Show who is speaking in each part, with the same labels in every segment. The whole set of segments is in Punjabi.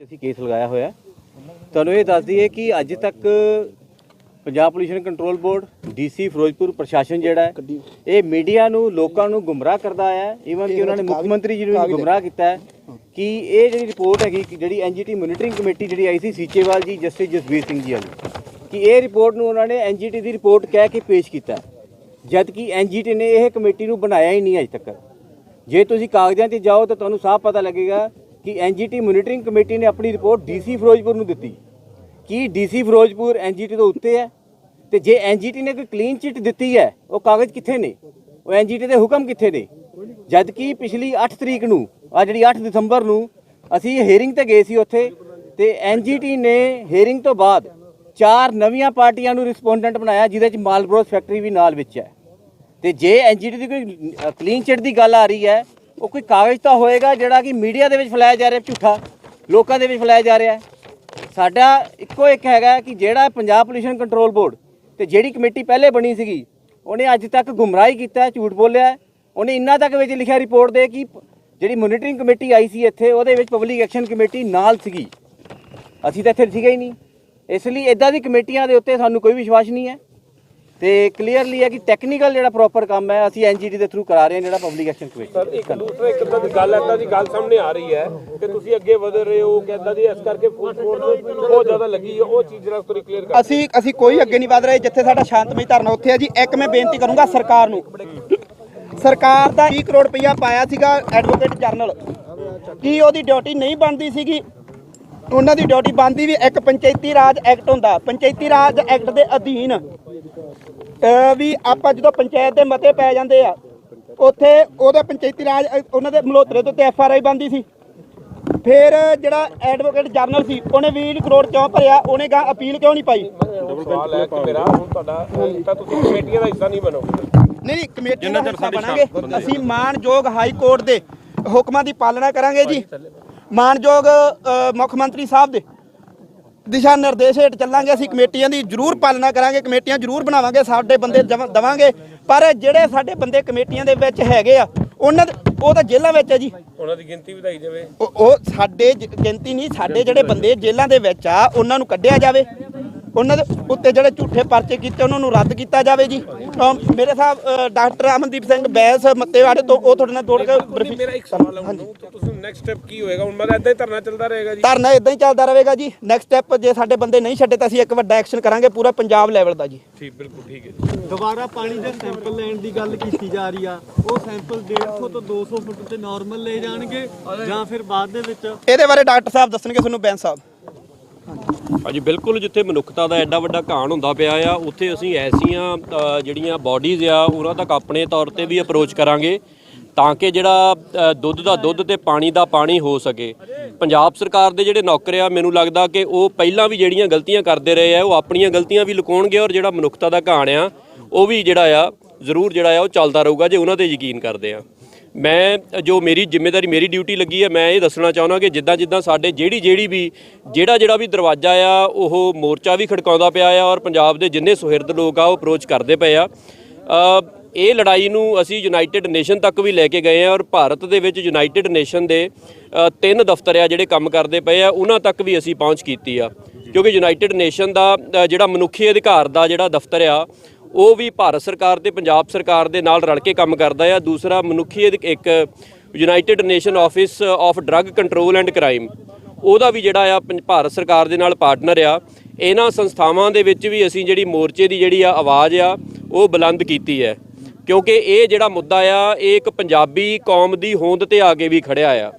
Speaker 1: ਅਸੀਂ ਕੇਸ ਲਗਾਇਆ ਹੋਇਆ। ਤੁਹਾਨੂੰ ਇਹ ਦੱਸ ਦਈਏ ਕਿ ਅੱਜ ਤੱਕ Punjab pollution control board DC Firozpur ਪ੍ਰਸ਼ਾਸਨ ਜਿਹੜਾ ਹੈ ਇਹ ਮੀਡੀਆ ਨੂੰ ਲੋਕਾਂ ਨੂੰ ਗੁੰਮਰਾਹ ਕਰਦਾ ਆਇਆ ਈਵਨ ਕਿ ਉਹਨਾਂ ਨੇ ਮੁੱਖ ਮੰਤਰੀ ਜੀ ਨੂੰ ਗੁੰਮਰਾਹ ਕੀਤਾ ਹੈ ਕਿ ਇਹ ਜਿਹੜੀ ਰਿਪੋਰਟ ਹੈਗੀ ਜਿਹੜੀ ਐਨਜੀਟੀ ਮੋਨੀਟਰਿੰਗ ਕਮੇਟੀ ਜਿਹੜੀ ਆਈ ਸੀ ਸੀਚੇਵਾਲ ਜੀ ਜਸਟਿਸ ਜਸਵੀਰ ਸਿੰਘ ਜੀ ਵਾਲੀ ਕਿ ਇਹ ਰਿਪੋਰਟ ਨੂੰ ਉਹਨਾਂ ਨੇ ਐਨਜੀਟੀ ਦੀ ਰਿਪੋਰਟ ਕਹਿ ਕੇ ਪੇਸ਼ ਕੀਤਾ। ਜਦ ਕਿ ਐਨਜੀਟੀ ਨੇ ਇਹ ਕਮੇਟੀ ਨੂੰ ਬਣਾਇਆ ਹੀ ਨਹੀਂ ਅਜੇ ਤੱਕ ਜੇ ਤੁਸੀਂ ਕਾਗਜ਼ਾਂ 'ਤੇ ਜਾਓ ਤਾਂ ਤੁਹਾਨੂੰ ਸਾਫ਼ ਪਤਾ ਲੱਗੇਗਾ ਕਿ ਐਨਜੀਟੀ ਮੋਨੀਟਰਿੰਗ ਕਮੇਟੀ ਨੇ ਆਪਣੀ ਰਿਪੋਰਟ ਡੀਸੀ ਫਿਰੋਜ਼ਪੁਰ ਨੂੰ ਦਿੱਤੀ। ਕੀ ਡੀਸੀ ਫਿਰੋਜ਼ਪੁਰ ਐਨਜੀਟੀ ਤੋਂ ਉੱਤੇ ਹੈ? ਤੇ ਜੇ ਐਨਜੀਟੀ ਨੇ ਕੋਈ ਕਲੀਨ ਚਿੱਟ ਦਿੱਤੀ ਹੈ, ਉਹ ਕਾਗਜ਼ ਕਿੱਥੇ ਨੇ? ਉਹ ਐਨਜੀਟੀ ਦੇ ਹੁਕਮ ਕਿੱਥੇ ਨੇ? ਜਦ ਕਿ ਪਿਛਲੀ 8 ਤਰੀਕ ਨੂੰ ਆ ਜਿਹੜੀ 8 ਦਸੰਬਰ ਨੂੰ ਅਸੀਂ ਹੀਅਰਿੰਗ ਤੇ ਗਏ ਸੀ ਉੱਥੇ, ਤੇ ਐਨਜੀਟੀ ਨੇ ਹੀਅਰਿੰਗ ਤੋਂ ਬਾਅਦ ਚਾਰ ਨਵੀਆਂ ਪਾਰਟੀਆਂ ਨੂੰ ਰਿਸਪੋਂਡੈਂਟ ਬਣਾਇਆ, ਜਿਹਦੇ ਚ ਮਾਲਬਰੋਸ ਫੈਕਟਰੀ ਵੀ ਨਾਲ ਵਿੱਚ ਹੈ। ਤੇ ਜੇ ਐਨਜੀਟੀ ਦੀ ਕੋਈ ਕਲੀਨ ਚਿੱਟ ਦੀ ਗੱਲ ਆ ਰਹੀ ਹੈ ਉਹ ਕੋਈ ਕਾਗਜ਼ ਤਾਂ ਹੋਏਗਾ ਜਿਹੜਾ ਕਿ ਮੀਡੀਆ ਦੇ ਵਿੱਚ ਫੈਲਾਇਆ ਜਾ ਰਿਹਾ ਝੂਠਾ। ਲੋਕਾਂ ਦੇ ਵਿੱਚ ਫੈਲਾਇਆ ਜਾ ਰਿਹਾ ਹੈ। ਸਾਡਾ ਇੱਕੋ ਇੱਕ ਹੈਗਾ ਕਿ ਜਿਹੜਾ ਪੰਜਾਬ ਪੋਲੂਸ਼ਨ ਕੰਟਰੋਲ ਬੋਰਡ ਤੇ ਜਿਹੜੀ ਕਮੇਟੀ ਪਹਿਲੇ ਬਣੀ ਸੀਗੀ, ਉਹਨੇ ਅੱਜ ਤੱਕ ਗੁੰਮਰਾਹੀ ਕੀਤਾ, ਝੂਠ ਬੋਲਿਆ ਉਹਨੇ ਇੰਨਾ ਤੱਕ ਵਿੱਚ ਲਿਖਿਆ ਰਿਪੋਰਟ ਦੇ ਕਿ ਜਿਹੜੀ ਮੋਨੀਟਰਿੰਗ ਕਮੇਟੀ ਆਈ ਸੀ ਇੱਥੇ, ਉਹਦੇ ਵਿੱਚ ਪਬਲਿਕ ਐਕਸ਼ਨ ਕਮੇਟੀ ਨਾਲ ਸੀਗੀ। ਅਸੀਂ ਤਾਂ ਇੱਥੇ ਸੀਗੇ ਹੀ ਨਹੀਂ। ਇਸ ਲਈ ਇਦਾਂ ਦੀ ਕਮੇਟੀਆਂ ਦੇ ਉੱਤੇ ਸਾਨੂੰ ਕੋਈ ਵਿਸ਼ਵਾਸ ਨਹੀਂ ਹੈ। ਤੇ ਕਲੀਅਰਲੀ ਹੈ ਕਿ ਟੈਕਨੀਕਲ ਜਿਹੜਾ ਪ੍ਰੋਪਰ ਕੰਮ ਹੈ ਅਸੀਂ ਐਨਜੀਟੀ ਦੇ ਥਰੂ ਕਰਾ ਰਹੇ ਹਾਂ ਜਿਹੜਾ ਪਬਲਿਕ ਐਕਸ਼ਨ ਕਮੇਟੀ
Speaker 2: ਸਰ ਇੱਕ ਦੂਸਰਾ ਇੱਕ ਤਾਂ ਗੱਲ ਏਦਾਂ ਦੀ ਗੱਲ ਸਾਹਮਣੇ ਆ ਰਹੀ ਹੈ ਕਿ ਤੁਸੀਂ ਅੱਗੇ ਵਧ ਰਹੇ ਹੋ ਕਿ ਏਦਾਂ ਦੀ ਇਸ ਕਰਕੇ ਫੁੱਲ ਫੋਰਸ ਬਹੁਤ ਜ਼ਿਆਦਾ ਲੱਗੀ ਹੈ ਉਹ ਚੀਜ਼ ਜਰਾ ਥੋੜੀ ਕਲੀਅਰ ਕਰ
Speaker 3: ਅਸੀਂ ਅਸੀਂ ਕੋਈ ਅੱਗੇ ਨਹੀਂ ਵਧ ਰਹੇ ਜਿੱਥੇ ਸਾਡਾ ਸ਼ਾਂਤਮਈ ਧਰਨਾ ਉੱਥੇ ਹੈ ਜੀ। ਇੱਕ ਮੈਂ ਬੇਨਤੀ ਕਰੂੰਗਾ ਸਰਕਾਰ ਨੂੰ। ਸਰਕਾਰ ਦਾ 20 ਕਰੋੜ ਰੁਪਇਆ ਪਾਇਆ ਸੀਗਾ ਐਡਵੋਕੇਟ ਜਨਰਲ ਕੀ ਉਹਦੀ ਡਿਊਟੀ ਨਹੀਂ ਬਣਦੀ ਸੀਗੀ? ਉਹਨਾਂ ਦੀ ਡਿਊਟੀ ਬਣਦੀ ਵੀ ਇੱਕ ਪੰਚਾਇਤੀ ਰਾਜ ਐਕਟ ਹੁੰਦਾ। ਪੰਚਾਇਤੀ ਰਾਜ ਐਕਟ ਦੇ ਅਧੀਨ ਵੀ ਆਪਾਂ ਜਦੋਂ ਪੰਚਾਇਤ ਦੇ ਮਤੇ ਪੈ ਜਾਂਦੇ ਆ ਉੱਥੇ ਉਹਦੇ ਪੰਚਾਇਤੀ ਰਾਜ ਉਹਨਾਂ ਦੇ ਮਲੋਤਰੇ ਤੋਂ ਤੇ ਐਫ ਆਰ ਆਈ ਬਣਦੀ ਸੀ। ਫਿਰ ਜਿਹੜਾ ਐਡਵੋਕੇਟ ਜਨਰਲ ਸੀ ਉਹਨੇ 20 ਕਰੋੜ ਕਿਉਂ ਭਰਿਆ ਉਹਨੇ ਗਾ ਅਪੀਲ ਕਿਉਂ ਨਹੀਂ ਪਾਈ?
Speaker 2: ਸਵਾਲ ਹੈ ਕਿ ਮੇਰਾ ਹੁਣ ਤੁਹਾਡਾ ਤਾਂ ਤੁਸੀਂ ਕਮੇਟੀਆਂ ਦਾ ਹਿੱਸਾ ਨਹੀਂ ਬਣੋ।
Speaker 3: ਨਹੀਂ ਨਹੀਂ ਕਮੇਟੀ ਦਾ ਹਿੱਸਾ ਬਣਾਂਗੇ। ਅਸੀਂ ਮਾਨਯੋਗ ਹਾਈ ਕੋਰਟ ਦੇ ਹੁਕਮਾਂ ਦੀ ਪਾਲਣਾ ਕਰਾਂਗੇ ਜੀ। ਮਾਨਯੋਗ ਮੁੱਖ ਮੰਤਰੀ ਸਾਹਿਬ ਦੇ। ਦਿਸ਼ਾ ਨਿਰਦੇਸ਼ ਹੇਠ ਚੱਲਾਂਗੇ ਅਸੀਂ ਕਮੇਟੀਆਂ ਦੀ ਜ਼ਰੂਰ ਪਾਲਣਾ ਕਰਾਂਗੇ ਕਮੇਟੀਆਂ ਜ਼ਰੂਰ ਬਣਾਵਾਂਗੇ ਸਾਡੇ ਬੰਦੇ ਦਵਾਂਗੇ। ਪਰ ਜਿਹੜੇ ਸਾਡੇ ਬੰਦੇ ਕਮੇਟੀਆਂ ਦੇ ਵਿੱਚ ਹੈਗੇ ਆ ਉਹਨਾਂ ਦੇ ਉਹ ਤਾਂ ਜੇਲ੍ਹਾਂ ਵਿੱਚ ਹੈ ਜੀ।
Speaker 2: ਉਹਨਾਂ ਦੀ ਗਿਣਤੀ ਵਧਾਈ ਜਾਵੇ।
Speaker 3: ਉਹ ਸਾਡੇ ਗਿਣਤੀ ਨਹੀਂ ਸਾਡੇ ਜਿਹੜੇ ਬੰਦੇ ਜੇਲ੍ਹਾਂ ਦੇ ਵਿੱਚ ਆ ਉਹਨਾਂ ਨੂੰ ਕੱਢਿਆ ਜਾਵੇ। ਉਹਨਾਂ ਦੇ ਉੱਤੇ ਜਿਹੜੇ ਝੂਠੇ ਪਰਚੇ ਕੀਤੇ ਉਹਨਾਂ ਨੂੰ ਰੱਦ ਕੀਤਾ ਜਾਵੇ ਜੀ। ਮੇਰੇ ਸਾਹਿਬ ਡਾਕਟਰ ਅਮਨਦੀਪ ਸਿੰਘ ਬੈਂਸ ਮੱਤੇਵਾੜੇ ਤੋਂ ਉਹ ਤੁਹਾਡੇ ਨਾਲ ਤੋੜ ਕੇ
Speaker 2: ਮੇਰਾ ਇੱਕ ਸਵਾਲ ਹੈ ਤੁਸੀਂ ਨੈਕਸਟ ਸਟੈਪ ਕੀ ਹੋਏਗਾ? ਹੁਣ ਮਤਲਬ ਏਦਾਂ ਹੀ ਧਰਨਾ ਚੱਲਦਾ ਰਹੇਗਾ ਜੀ।
Speaker 3: ਧਰਨਾ ਇਦਾਂ ਹੀ ਚੱਲਦਾ ਰਹੇਗਾ ਜੀ। ਨੈਕਸਟ ਸਟੈਪ ਜੇ ਸਾਡੇ ਬੰਦੇ ਨਹੀਂ ਛੱਡੇ ਤਾਂ ਅਸੀਂ ਇੱਕ ਵੱਡਾ ਐਕਸ਼ਨ ਕਰਾਂਗੇ ਪੂਰਾ ਪੰਜਾਬ ਲੈਵਲ ਦਾ ਜੀ।
Speaker 2: ਠੀਕ ਬਿਲਕੁਲ ਠੀਕ ਹੈ ਜੀ।
Speaker 4: ਦੁਬਾਰਾ ਪਾਣੀ ਦੇ ਸੈਂਪਲ ਲੈਣ ਦੀ ਗੱਲ ਕੀਤੀ ਜਾ ਰਹੀ ਆ। ਉਹ ਸੈਂਪਲ 150 ਤੋਂ 200 ਫੁੱਟ ਤੇ ਨਾਰਮਲ ਲਏ ਜਾਣਗੇ ਜਾਂ ਫਿਰ ਬਾਅਦ ਦੇ ਵਿੱਚ
Speaker 3: ਇਹਦੇ ਬਾਰੇ ਡਾਕਟਰ ਸਾਹਿਬ ਦੱਸਣਗੇ ਤੁਹਾਨੂੰ ਬੈਂਸ ਸਾਹਿਬ।
Speaker 5: ਹਾਂਜੀ, ਬਿਲਕੁਲ ਜਿੱਥੇ ਮਨੁੱਖਤਾ ਦਾ ਐਡਾ ਵੱਡਾ ਘਾਣ ਹੁੰਦਾ ਪਿਆ ਆ, ਉੱਥੇ ਅਸੀਂ ਐਸੀਆਂ ਜਿਹੜੀਆਂ ਬਾਡੀਜ਼ ਆ, ਉਹਨਾਂ ਤੱਕ ਆਪਣੇ ਤੌਰ ਤੇ ਵੀ ਅਪਰੋਚ ਕਰਾਂਗੇ ਤਾਂ ਕਿ ਜਿਹੜਾ ਦੁੱਧ ਦਾ ਦੁੱਧ ਤੇ ਪਾਣੀ ਦਾ ਪਾਣੀ ਹੋ ਸਕੇ। ਪੰਜਾਬ ਸਰਕਾਰ ਦੇ ਜਿਹੜੇ ਨੌਕਰ ਆ, ਮੈਨੂੰ ਲੱਗਦਾ ਕਿ ਉਹ ਪਹਿਲਾਂ ਵੀ ਜਿਹੜੀਆਂ ਗਲਤੀਆਂ ਕਰਦੇ ਰਹੇ ਆ, ਉਹ ਆਪਣੀਆਂ ਗਲਤੀਆਂ ਵੀ ਲੁਕਾਉਣਗੇ ਔਰ ਜਿਹੜਾ ਮਨੁੱਖਤਾ ਦਾ ਘਾਣ ਆ, ਉਹ ਵੀ ਜਿਹੜਾ ਆ, ਜ਼ਰੂਰ ਜਿਹੜਾ ਆ, ਉਹ ਚੱਲਦਾ ਰਹੂਗਾ, ਜੇ ਉਹਨਾਂ ਤੇ ਯਕੀਨ ਕਰਦੇ ਆ। ਮੈਂ ਜੋ ਮੇਰੀ ਜ਼ਿੰਮੇਵਾਰੀ, ਮੇਰੀ ਡਿਊਟੀ ਲੱਗੀ ਹੈ, ਮੈਂ ਇਹ ਦੱਸਣਾ ਚਾਹੁੰਦਾ ਕਿ ਜਿੱਦਾਂ ਜਿੱਦਾਂ ਸਾਡੇ ਜਿਹੜੀ ਜਿਹੜੀ ਵੀ ਜਿਹੜਾ ਜਿਹੜਾ ਵੀ ਦਰਵਾਜ਼ਾ ਆ, ਉਹ ਮੋਰਚਾ ਵੀ ਖੜਕਾਉਂਦਾ ਪਿਆ ਆ ਔਰ ਪੰਜਾਬ ਦੇ ਜਿੰਨੇ ਸੁਹਿਰਦ ਲੋਕ ਆ, ਉਹ ਅਪਰੋਚ ਕਰਦੇ ਪਏ ਆ। ਇਹ ਲੜਾਈ ਨੂੰ ਅਸੀਂ ਯੂਨਾਈਟਿਡ ਨੇਸ਼ਨ ਤੱਕ ਵੀ ਲੈ ਕੇ ਗਏ ਆ ਔਰ ਭਾਰਤ ਦੇ ਵਿੱਚ ਯੂਨਾਈਟਿਡ ਨੇਸ਼ਨ ਦੇ ਤਿੰਨ ਦਫ਼ਤਰ ਆ ਜਿਹੜੇ ਕੰਮ ਕਰਦੇ ਪਏ ਆ, ਉਹਨਾਂ ਤੱਕ ਵੀ ਅਸੀਂ ਪਹੁੰਚ ਕੀਤੀ ਆ। ਕਿਉਂਕਿ ਯੂਨਾਈਟਿਡ ਨੇਸ਼ਨ ਦਾ ਜਿਹੜਾ ਮਨੁੱਖੀ ਅਧਿਕਾਰ ਦਾ ਜਿਹੜਾ ਦਫ਼ਤਰ ਆ ਉਹ ਵੀ ਭਾਰਤ ਸਰਕਾਰ ਤੇ, ਪੰਜਾਬ ਸਰਕਾਰ ਦੇ ਨਾਲ ਰਲ ਕੇ ਕੰਮ ਕਰਦਾ ਆ। ਦੂਸਰਾ ਮਨੁੱਖੀ ਇੱਕ United Nation office of drug control and crime ਉਹਦਾ ਵੀ ਜਿਹੜਾ ਆ, ਪੰਜ- ਭਾਰਤ ਸਰਕਾਰ ਦੇ ਨਾਲ ਪਾਰਟਨਰ ਆ। ਇਹਨਾਂ ਸੰਸਥਾਵਾਂ ਦੇ ਵਿੱਚ ਵੀ ਅਸੀਂ ਜਿਹੜੀ ਮੋਰਚੇ ਦੀ ਜਿਹੜੀ ਆ ਆਵਾਜ਼ ਆ, ਉਹ ਬੁਲੰਦ ਕੀਤੀ ਹੈ। ਕਿਉਂਕਿ ਇਹ ਜਿਹੜਾ ਮੁੱਦਾ ਆ, ਇਹ ਇੱਕ ਪੰਜਾਬੀ ਕੌਮ ਦੀ ਹੋਂਦ ਤੇ ਆ ਕੇ ਵੀ ਖੜਿਆ ਆ।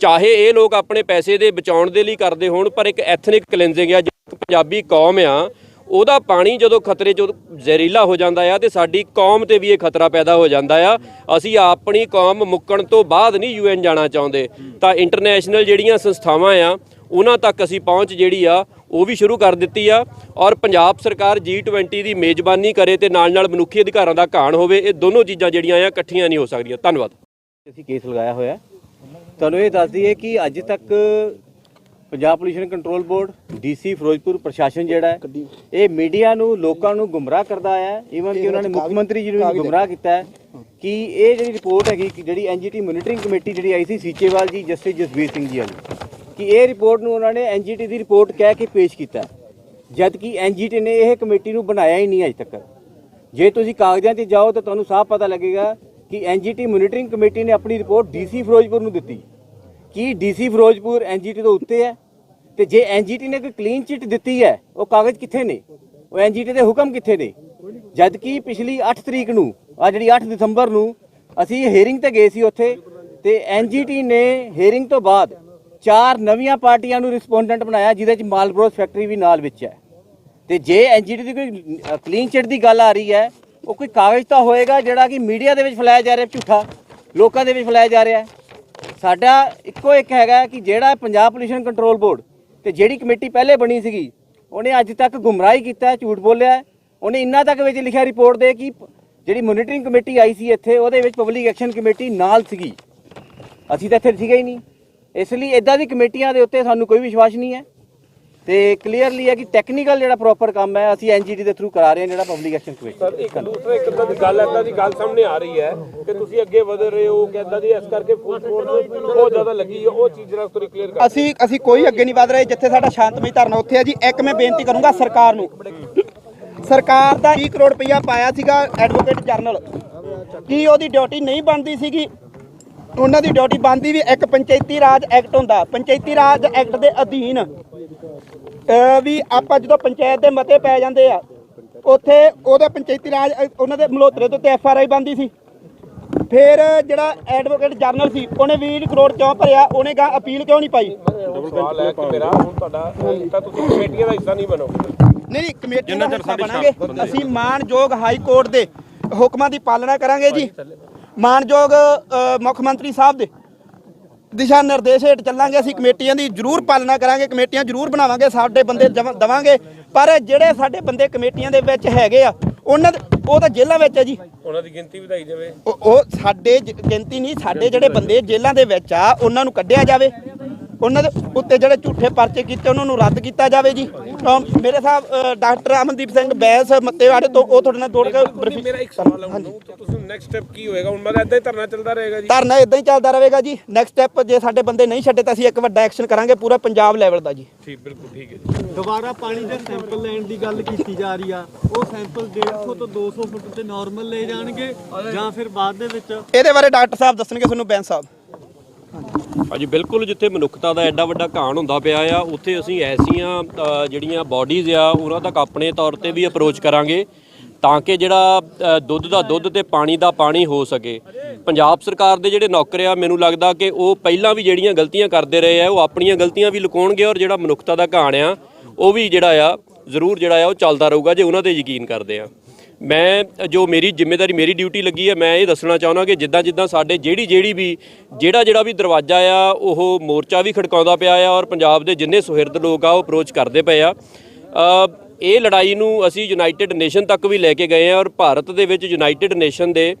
Speaker 5: ਚਾਹੇ ਇਹ ਲੋਕ ਆਪਣੇ ਪੈਸੇ ਦੇ ਬਚਾਉਣ ਦੇ ਲਈ ਕਰਦੇ ਹੋਣ, ਪਰ ਇੱਕ ਐਥਨਿਕ ਕਲੈਂਜਿੰਗ ਆ ਜਿਹੜੀ ਪੰਜਾਬੀ ਕੌਮ ਆ ਉਹਦਾ ਪਾਣੀ ਜਦੋਂ ਖਤਰੇ 'ਚ ਜ਼ਹਿਰੀਲਾ ਹੋ ਜਾਂਦਾ ਆ ਤੇ ਸਾਡੀ ਕੌਮ ਤੇ ਵੀ ਇਹ ਖਤਰਾ ਪੈਦਾ ਹੋ ਜਾਂਦਾ ਆ। ਅਸੀਂ ਆਪਣੀ ਕੌਮ ਮੁੱਕਣ ਤੋਂ ਬਾਅਦ ਨਹੀਂ ਯੂਐਨ ਜਾਣਾ ਚਾਹੁੰਦੇ। ਤਾਂ ਇੰਟਰਨੈਸ਼ਨਲ ਜਿਹੜੀਆਂ ਸੰਸਥਾਵਾਂ ਆ, ਉਹਨਾਂ ਤੱਕ ਅਸੀਂ ਪਹੁੰਚ ਜਿਹੜੀ ਆ, ਉਹ ਵੀ ਸ਼ੁਰੂ ਕਰ ਦਿੱਤੀ ਆ। ਔਰ ਪੰਜਾਬ ਸਰਕਾਰ G20 ਦੀ ਮੇਜ਼ਬਾਨੀ ਕਰੇ ਤੇ ਨਾਲ ਨਾਲ ਮਨੁੱਖੀ ਅਧਿਕਾਰਾਂ ਦਾ ਘਾਣ ਹੋਵੇ, ਇਹ ਦੋਨੋਂ ਚੀਜ਼ਾਂ ਜਿਹੜੀਆਂ ਆ, ਇਕੱਠੀਆਂ ਨਹੀਂ ਹੋ ਸਕਦੀਆਂ। ਧੰਨਵਾਦ।
Speaker 1: ਅਸੀਂ ਕੇਸ ਲਗਾਇਆ ਹੋਇਆ। ਤੁਹਾਨੂੰ ਇਹ ਦੱਸ ਦਈਏ ਕਿ ਅੱਜ ਤੱਕ Punjab pollution control board DC Firozpur ਪ੍ਰਸ਼ਾਸਨ ਜਿਹੜਾ ਹੈ ਇਹ ਮੀਡੀਆ ਨੂੰ ਲੋਕਾਂ ਨੂੰ ਗੁੰਮਰਾਹ ਕਰਦਾ ਆਇਆ ਹੈ। ਈਵਨ ਕਿ ਉਹਨਾਂ ਨੇ ਮੁੱਖ ਮੰਤਰੀ ਜੀ ਨੂੰ ਵੀ ਗੁੰਮਰਾਹ ਕੀਤਾ ਹੈ ਕਿ ਇਹ ਜਿਹੜੀ ਰਿਪੋਰਟ ਹੈਗੀ ਕਿ ਜਿਹੜੀ ਐਨਜੀਟੀ ਮੋਨੀਟਰਿੰਗ ਕਮੇਟੀ ਜਿਹੜੀ ਆਈ ਸੀ ਸੀਚੇਵਾਲ ਜੀ ਜਸਟਿਸ ਜਸਵੀਰ ਸਿੰਘ ਜੀ ਵਾਲੀ ਕਿ ਇਹ ਰਿਪੋਰਟ ਨੂੰ ਉਹਨਾਂ ਨੇ ਐਨਜੀਟੀ ਦੀ ਰਿਪੋਰਟ ਕਹਿ ਕੇ ਪੇਸ਼ ਕੀਤਾ ਜਦ ਕਿ ਐਨਜੀਟੀ ਨੇ ਇਹ ਕਮੇਟੀ ਨੂੰ ਬਣਾਇਆ ਹੀ ਨਹੀਂ ਅਜੇ ਤੱਕ। ਜੇ ਤੁਸੀਂ ਕਾਗਜ਼ਾਂ 'ਤੇ ਜਾਓ ਤਾਂ ਤੁਹਾਨੂੰ ਸਾਫ਼ ਪਤਾ ਲੱਗੇਗਾ ਕਿ ਐਨਜੀਟੀ ਮੋਨੀਟਰਿੰਗ ਕਮੇਟੀ ਨੇ ਆਪਣੀ ਰਿਪੋਰਟ ਡੀਸੀ ਫਿਰੋਜ਼ਪੁਰ ਨੂੰ ਦਿੱਤੀ। ਕੀ ਡੀਸੀ ਫਿਰੋਜ਼ਪੁਰ ਐਨਜੀਟੀ ਤੋਂ ਉੱਤੇ ਹੈ? ਤੇ ਜੇ ਐਨਜੀਟੀ ਨੇ ਕੋਈ ਕਲੀਨ ਚਿੱਟ ਦਿੱਤੀ ਹੈ, ਉਹ ਕਾਗਜ਼ ਕਿੱਥੇ ਨੇ? ਉਹ ਐਨਜੀਟੀ ਦੇ ਹੁਕਮ ਕਿੱਥੇ ਨੇ? ਜਦ ਕਿ ਪਿਛਲੀ 8 ਤਰੀਕ ਨੂੰ ਆ ਜਿਹੜੀ 8 ਦਸੰਬਰ ਨੂੰ ਅਸੀਂ ਹੀਅਰਿੰਗ ਤੇ ਗਏ ਸੀ ਉੱਥੇ, ਤੇ ਐਨਜੀਟੀ ਨੇ ਹੀਅਰਿੰਗ ਤੋਂ ਬਾਅਦ ਚਾਰ ਨਵੀਆਂ ਪਾਰਟੀਆਂ ਨੂੰ ਰਿਸਪੋਂਡੈਂਟ ਬਣਾਇਆ, ਜਿਹਦੇ ਚ ਮਾਲਬਰੋਸ ਫੈਕਟਰੀ ਵੀ ਨਾਲ ਵਿੱਚ ਹੈ। ਤੇ ਜੇ ਐਨਜੀਟੀ ਦੀ ਕੋਈ ਕਲੀਨ ਚਿੱਟ ਦੀ ਗੱਲ ਆ ਰਹੀ ਹੈ, ਉਹ ਕੋਈ ਕਾਗਜ਼ ਤਾਂ ਹੋਏਗਾ ਜਿਹੜਾ ਕਿ ਮੀਡੀਆ ਦੇ ਵਿੱਚ ਫੈਲਾਇਆ ਜਾ ਰਿਹਾ, ਝੂਠਾ, ਲੋਕਾਂ ਦੇ ਵਿੱਚ ਫੈਲਾਇਆ ਜਾ ਰਿਹਾ ਹੈ। ਸਾਡਾ ਇੱਕੋ ਇੱਕ ਹੈਗਾ ਕਿ ਜਿਹੜਾ ਪੰਜਾਬ ਪੋਲੂਸ਼ਨ ਕੰਟਰੋਲ ਬੋਰਡ ਤੇ ਜਿਹੜੀ ਕਮੇਟੀ ਪਹਿਲੇ ਬਣੀ ਸੀਗੀ, ਉਹਨੇ ਅੱਜ ਤੱਕ ਗੁੰਮਰਾਹੀ ਕੀਤਾ, ਝੂਠ ਬੋਲਿਆ। ਉਹਨੇ ਇੰਨਾ ਤੱਕ ਵਿੱਚ ਲਿਖਿਆ ਰਿਪੋਰਟ ਦੇ ਕਿ ਜਿਹੜੀ ਮੋਨੀਟਰਿੰਗ ਕਮੇਟੀ ਆਈ ਸੀ ਇੱਥੇ, ਉਹਦੇ ਵਿੱਚ ਪਬਲਿਕ ਐਕਸ਼ਨ ਕਮੇਟੀ ਨਾਲ ਸੀਗੀ। ਅਸੀਂ ਤਾਂ ਇੱਥੇ ਸੀਗੇ ਹੀ ਨਹੀਂ। ਇਸ ਲਈ ਇਦਾਂ ਦੀ ਕਮੇਟੀਆਂ ਦੇ ਉੱਤੇ ਸਾਨੂੰ ਕੋਈ ਵਿਸ਼ਵਾਸ ਨਹੀਂ ਹੈ। ਤੇ ਕਲੀਅਰਲੀ ਹੈ ਕਿ ਟੈਕਨੀਕਲ ਜਿਹੜਾ ਪ੍ਰੋਪਰ ਕੰਮ ਹੈ ਅਸੀਂ ਐਨਜੀਟੀ ਦੇ ਥਰੂ ਕਰਾ ਰਹੇ ਹਾਂ ਜਿਹੜਾ ਪਬਲਿਕ ਐਕਸ਼ਨ ਕਮੇਟੀ
Speaker 2: ਸਰ ਇੱਕ ਦੂਸਰਾ ਇੱਕ ਤਾਂ ਦੀ ਗੱਲ ਏਦਾਂ ਦੀ ਗੱਲ ਸਾਹਮਣੇ ਆ ਰਹੀ ਹੈ ਕਿ ਤੁਸੀਂ ਅੱਗੇ ਵਧ ਰਹੇ ਹੋ ਕਿ ਏਦਾਂ ਦੀ ਇਸ ਕਰਕੇ ਫੋਰਸ ਬਹੁਤ ਜ਼ਿਆਦਾ ਲੱਗੀ ਹੈ ਉਹ ਚੀਜ਼ ਜਰਾ ਤੁਸੀਂ ਕਲੀਅਰ ਕਰ
Speaker 3: ਅਸੀਂ ਅਸੀਂ ਕੋਈ ਅੱਗੇ ਨਹੀਂ ਵਧ ਰਹੇ ਜਿੱਥੇ ਸਾਡਾ ਸ਼ਾਂਤਮਈ ਧਰਨਾ ਉੱਥੇ ਹੈ ਜੀ। ਇੱਕ ਮੈਂ ਬੇਨਤੀ ਕਰੂੰਗਾ ਸਰਕਾਰ ਨੂੰ। ਸਰਕਾਰ ਦਾ 20 ਕਰੋੜ ਰੁਪਇਆ ਪਾਇਆ ਸੀਗਾ ਐਡਵੋਕੇਟ ਜਨਰਲ ਕੀ ਉਹਦੀ ਡਿਊਟੀ ਨਹੀਂ ਬਣਦੀ ਸੀਗੀ? ਉਹਨਾਂ ਦੀ ਡਿਊਟੀ ਬਣਦੀ ਵੀ ਇੱਕ ਪੰਚਾਇਤੀ ਰਾਜ ਐਕਟ ਹੁੰਦਾ। ਪੰਚਾਇਤੀ ਰਾਜ ਐਕਟ ਦੇ ਅਧੀਨ ਵੀ ਆਪਾਂ ਜਦੋਂ ਪੰਚਾਇਤ ਦੇ ਮਤੇ ਪੈ ਜਾਂਦੇ ਆ ਉੱਥੇ ਉਹਦੇ ਪੰਚਾਇਤੀ ਰਾਜ ਉਹਨਾਂ ਦੇ ਮਲੋਤਰੇ ਤੋਂ ਤੇ ਐਫ ਆਰ ਆਈ ਬਣਦੀ ਸੀ। ਫਿਰ ਜਿਹੜਾ ਐਡਵੋਕੇਟ ਜਨਰਲ ਸੀ ਉਹਨੇ 20 ਕਰੋੜ ਕਿਉਂ ਭਰਿਆ ਉਹਨੇ ਗਾ ਅਪੀਲ ਕਿਉਂ ਨਹੀਂ ਪਾਈ?
Speaker 2: ਸਵਾਲ ਹੈ ਕਿ ਮੇਰਾ ਹੁਣ ਤੁਹਾਡਾ ਤਾਂ ਤੁਸੀਂ ਕਮੇਟੀਆਂ ਦਾ ਹਿੱਸਾ ਨਹੀਂ ਬਣੋਗੇ।
Speaker 3: ਨਹੀਂ ਨਹੀਂ ਕਮੇਟੀ ਦਾ ਹਿੱਸਾ ਬਣਾਂਗੇ। ਅਸੀਂ ਮਾਨਯੋਗ ਹਾਈ ਕੋਰਟ ਦੇ ਹੁਕਮਾਂ ਦੀ ਪਾਲਣਾ ਕਰਾਂਗੇ ਜੀ। ਮਾਨਯੋਗ ਮੁੱਖ ਮੰਤਰੀ ਸਾਹਿਬ ਦੇ। ਦਿਸ਼ਾ ਨਿਰਦੇਸ਼ ਹੇਠ ਚੱਲਾਂਗੇ ਅਸੀਂ ਕਮੇਟੀਆਂ ਦੀ ਜ਼ਰੂਰ ਪਾਲਣਾ ਕਰਾਂਗੇ ਕਮੇਟੀਆਂ ਜ਼ਰੂਰ ਬਣਾਵਾਂਗੇ ਸਾਡੇ ਬੰਦੇ ਦਵਾਂਗੇ। ਪਰ ਜਿਹੜੇ ਸਾਡੇ ਬੰਦੇ ਕਮੇਟੀਆਂ ਦੇ ਵਿੱਚ ਹੈਗੇ ਆ ਉਹਨਾਂ ਉਹ ਤਾਂ ਜੇਲ੍ਹਾਂ ਵਿੱਚ ਹੈ ਜੀ।
Speaker 2: ਉਹਨਾਂ ਦੀ ਗਿਣਤੀ ਵਧਾਈ ਜਾਵੇ।
Speaker 3: ਉਹ ਸਾਡੇ ਗਿਣਤੀ ਨਹੀਂ ਸਾਡੇ ਜਿਹੜੇ ਬੰਦੇ ਜੇਲ੍ਹਾਂ ਦੇ ਵਿੱਚ ਆ ਉਹਨਾਂ ਨੂੰ ਕੱਢਿਆ ਜਾਵੇ। ਉਹਨਾਂ ਦੇ ਉੱਤੇ ਜਿਹੜੇ ਝੂਠੇ ਪਰਚੇ ਕੀਤੇ ਉਹਨਾਂ ਨੂੰ ਰੱਦ ਕੀਤਾ ਜਾਵੇ ਜੀ। ਮੇਰੇ ਸਾਹਿਬ ਡਾਕਟਰ ਅਮਨਦੀਪ ਸਿੰਘ ਬੈਂਸ ਮੱਤੇਵਾੜੇ ਤੋਂ ਉਹ ਤੁਹਾਡੇ ਨਾਲ ਤੋੜ ਕੇ
Speaker 2: ਮੇਰਾ ਇੱਕ ਸਵਾਲ ਹੈ ਤੁਸੀਂ ਨੈਕਸਟ ਸਟੈਪ ਕੀ ਹੋਏਗਾ? ਹੁਣ ਮੈਂ ਏਦਾਂ ਹੀ ਧਰਨਾ ਚੱਲਦਾ ਰਹੇਗਾ ਜੀ।
Speaker 3: ਧਰਨਾ ਇਦਾਂ ਹੀ ਚੱਲਦਾ ਰਹੇਗਾ ਜੀ। ਨੈਕਸਟ ਸਟੈਪ ਜੇ ਸਾਡੇ ਬੰਦੇ ਨਹੀਂ ਛੱਡੇ ਤਾਂ ਅਸੀਂ ਇੱਕ ਵੱਡਾ ਐਕਸ਼ਨ ਕਰਾਂਗੇ ਪੂਰਾ ਪੰਜਾਬ ਲੈਵਲ ਦਾ ਜੀ।
Speaker 2: ਠੀਕ ਬਿਲਕੁਲ ਠੀਕ ਹੈ ਜੀ।
Speaker 4: ਦੁਬਾਰਾ ਪਾਣੀ ਦੇ ਸੈਂਪਲ ਲੈਣ ਦੀ ਗੱਲ ਕੀਤੀ ਜਾ ਰਹੀ ਆ। ਉਹ ਸੈਂਪਲ 150 ਤੋਂ 200 ਫੁੱਟ ਤੇ ਨਾਰਮਲ ਲਏ ਜਾਣਗੇ ਜਾਂ ਫਿਰ ਬਾਅਦ ਦੇ ਵਿੱਚ
Speaker 3: ਇਹਦੇ ਬਾਰੇ ਡਾਕਟਰ ਸਾਹਿਬ ਦੱਸਣਗੇ ਤੁਹਾਨੂੰ ਬੈਂਸ ਸਾਹਿਬ।
Speaker 5: ਹਾਂਜੀ ਬਿਲਕੁਲ ਜਿੱਥੇ ਮਨੁੱਖਤਾ ਦਾ ਐਡਾ ਵੱਡਾ ਘਾਣ ਹੁੰਦਾ ਪਿਆ ਆ ਉੱਥੇ ਅਸੀਂ ਐਸੀਆਂ ਅ, ਜਿਹੜੀਆਂ ਬਾਡੀਜ਼ ਆ ਉਹਨਾਂ ਤੱਕ ਆਪਣੇ ਤੌਰ ਤੇ ਵੀ ਅਪਰੋਚ ਕਰਾਂਗੇ ਤਾਂ ਕਿ ਜਿਹੜਾ ਅ, ਦੁੱਧ ਦਾ ਦੁੱਧ ਤੇ ਪਾਣੀ ਦਾ ਪਾਣੀ ਹੋ ਸਕੇ। ਪੰਜਾਬ ਸਰਕਾਰ ਦੇ ਜਿਹੜੇ ਨੌਕਰ ਆ ਮੈਨੂੰ ਲੱਗਦਾ ਕਿ ਉਹ ਪਹਿਲਾਂ ਵੀ ਜਿਹੜੀਆਂ ਗਲਤੀਆਂ ਕਰਦੇ ਰਹੇ ਆ ਉਹ ਆਪਣੀਆਂ ਗਲਤੀਆਂ ਵੀ ਲੁਕਾਉਣਗੇ ਔਰ ਜਿਹੜਾ ਮਨੁੱਖਤਾ ਦਾ ਘਾਣ ਆ ਉਹ ਵੀ ਜਿਹੜਾ ਆ ਜ਼ਰੂਰ ਜਿਹੜਾ ਆ ਉਹ ਚੱਲਦਾ ਰਹੂਗਾ ਜੇ ਉਹਨਾਂ ਤੇ ਯਕੀਨ ਕਰਦੇ ਆ। ਮੈਂ ਜੋ ਮੇਰੀ ਜ਼ਿੰਮੇਵਾਰੀ, ਮੇਰੀ ਡਿਊਟੀ ਲੱਗੀ ਹੈ, ਮੈਂ ਇਹ ਦੱਸਣਾ ਚਾਹੁੰਦਾ ਕਿ ਜਿੱਦਾਂ ਜਿੱਦਾਂ ਸਾਡੇ ਜਿਹੜੀ ਜਿਹੜੀ ਵੀ, ਜਿਹੜਾ ਜਿਹੜਾ ਵੀ ਦਰਵਾਜ਼ਾ ਆ, ਉਹ ਮੋਰਚਾ ਵੀ ਖੜਕਾਉਂਦਾ ਪਿਆ ਆ ਔਰ ਪੰਜਾਬ ਦੇ ਜਿੰਨੇ ਸੁਹਿਰਦ ਲੋਕ ਆ, ਉਹ ਅਪਰੋਚ ਕਰਦੇ ਪਏ ਆ। ਇਹ ਲੜਾਈ ਨੂੰ ਅਸੀਂ ਯੂਨਾਈਟਿਡ ਨੇਸ਼ਨ ਤੱਕ ਵੀ ਲੈ ਕੇ ਗਏ ਆ ਔਰ ਭਾਰਤ ਦੇ ਵਿੱਚ ਯੂਨਾਈਟਿਡ ਨੇਸ਼ਨ ਦੇ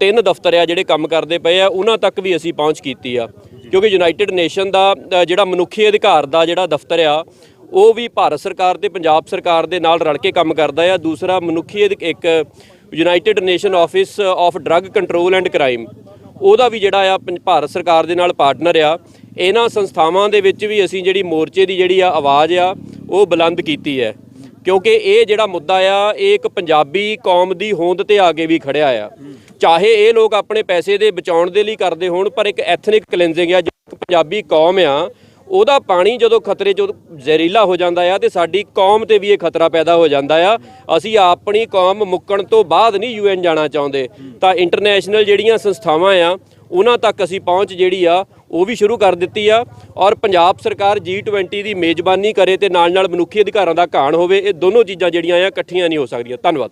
Speaker 5: ਤਿੰਨ ਦਫ਼ਤਰ ਆ ਜਿਹੜੇ ਕੰਮ ਕਰਦੇ ਪਏ ਆ, ਉਹਨਾਂ ਤੱਕ ਵੀ ਅਸੀਂ ਪਹੁੰਚ ਕੀਤੀ ਆ। ਕਿਉਂਕਿ ਯੂਨਾਈਟਿਡ ਨੇਸ਼ਨ ਦਾ ਜਿਹੜਾ ਮਨੁੱਖੀ ਅਧਿਕਾਰ ਦਾ ਜਿਹੜਾ ਦਫ਼ਤਰ ਆ ਉਹ ਵੀ ਭਾਰਤ ਸਰਕਾਰ ਤੇ, ਪੰਜਾਬ ਸਰਕਾਰ ਦੇ ਨਾਲ ਰਲ ਕੇ ਕੰਮ ਕਰਦਾ ਆ। ਦੂਸਰਾ, ਮਨੁੱਖੀ ਅਧਿ- ਇੱਕ United Nation office of drug control and crime ਉਹਦਾ ਵੀ ਜਿਹੜਾ ਆ, ਪੰਜ- ਭਾਰਤ ਸਰਕਾਰ ਦੇ ਨਾਲ ਪਾਰਟਨਰ ਆ। ਇਹਨਾਂ ਸੰਸਥਾਵਾਂ ਦੇ ਵਿੱਚ ਵੀ ਅਸੀਂ ਜਿਹੜੀ ਮੋਰਚੇ ਦੀ ਜਿਹੜੀ ਆ ਆਵਾਜ਼ ਆ, ਉਹ ਬੁਲੰਦ ਕੀਤੀ ਹੈ। ਕਿਉਂਕਿ ਇਹ ਜਿਹੜਾ ਮੁੱਦਾ ਆ, ਇਹ ਇੱਕ ਪੰਜਾਬੀ ਕੌਮ ਦੀ ਹੋਂਦ ਤੇ ਆ ਕੇ ਵੀ ਖੜਿਆ ਆ। ਚਾਹੇ ਇਹ ਲੋਕ ਆਪਣੇ ਪੈਸੇ ਦੇ ਬਚਾਉਣ ਦੇ ਲਈ ਕਰਦੇ ਹੋਣ, ਪਰ ਇੱਕ ਐਥਨਿਕ ਕਲੈਂਜਿੰਗ ਆ ਜਿਹੜੀ ਪੰਜਾਬੀ ਕੌਮ ਆ ਉਹਦਾ ਪਾਣੀ ਜਦੋਂ ਖਤਰੇ 'ਚ ਜ਼ਹਿਰੀਲਾ ਹੋ ਜਾਂਦਾ ਆ ਤੇ ਸਾਡੀ ਕੌਮ ਤੇ ਵੀ ਇਹ ਖਤਰਾ ਪੈਦਾ ਹੋ ਜਾਂਦਾ ਆ। ਅਸੀਂ ਆਪਣੀ ਕੌਮ ਮੁੱਕਣ ਤੋਂ ਬਾਅਦ ਨਹੀਂ ਯੂਐਨ ਜਾਣਾ ਚਾਹੁੰਦੇ। ਤਾਂ ਇੰਟਰਨੈਸ਼ਨਲ ਜਿਹੜੀਆਂ ਸੰਸਥਾਵਾਂ ਆ, ਉਹਨਾਂ ਤੱਕ ਅਸੀਂ ਪਹੁੰਚ ਜਿਹੜੀ ਆ, ਉਹ ਵੀ ਸ਼ੁਰੂ ਕਰ ਦਿੱਤੀ ਆ। ਔਰ ਪੰਜਾਬ ਸਰਕਾਰ G20 ਦੀ ਮੇਜ਼ਬਾਨੀ ਕਰੇ ਤੇ ਨਾਲ ਨਾਲ ਮਨੁੱਖੀ ਅਧਿਕਾਰਾਂ ਦਾ ਘਾਣ ਹੋਵੇ, ਇਹ ਦੋਨੋਂ ਚੀਜ਼ਾਂ ਜਿਹੜੀਆਂ ਆ, ਇਕੱਠੀਆਂ ਨਹੀਂ ਹੋ ਸਕਦੀਆਂ। ਧੰਨਵਾਦ।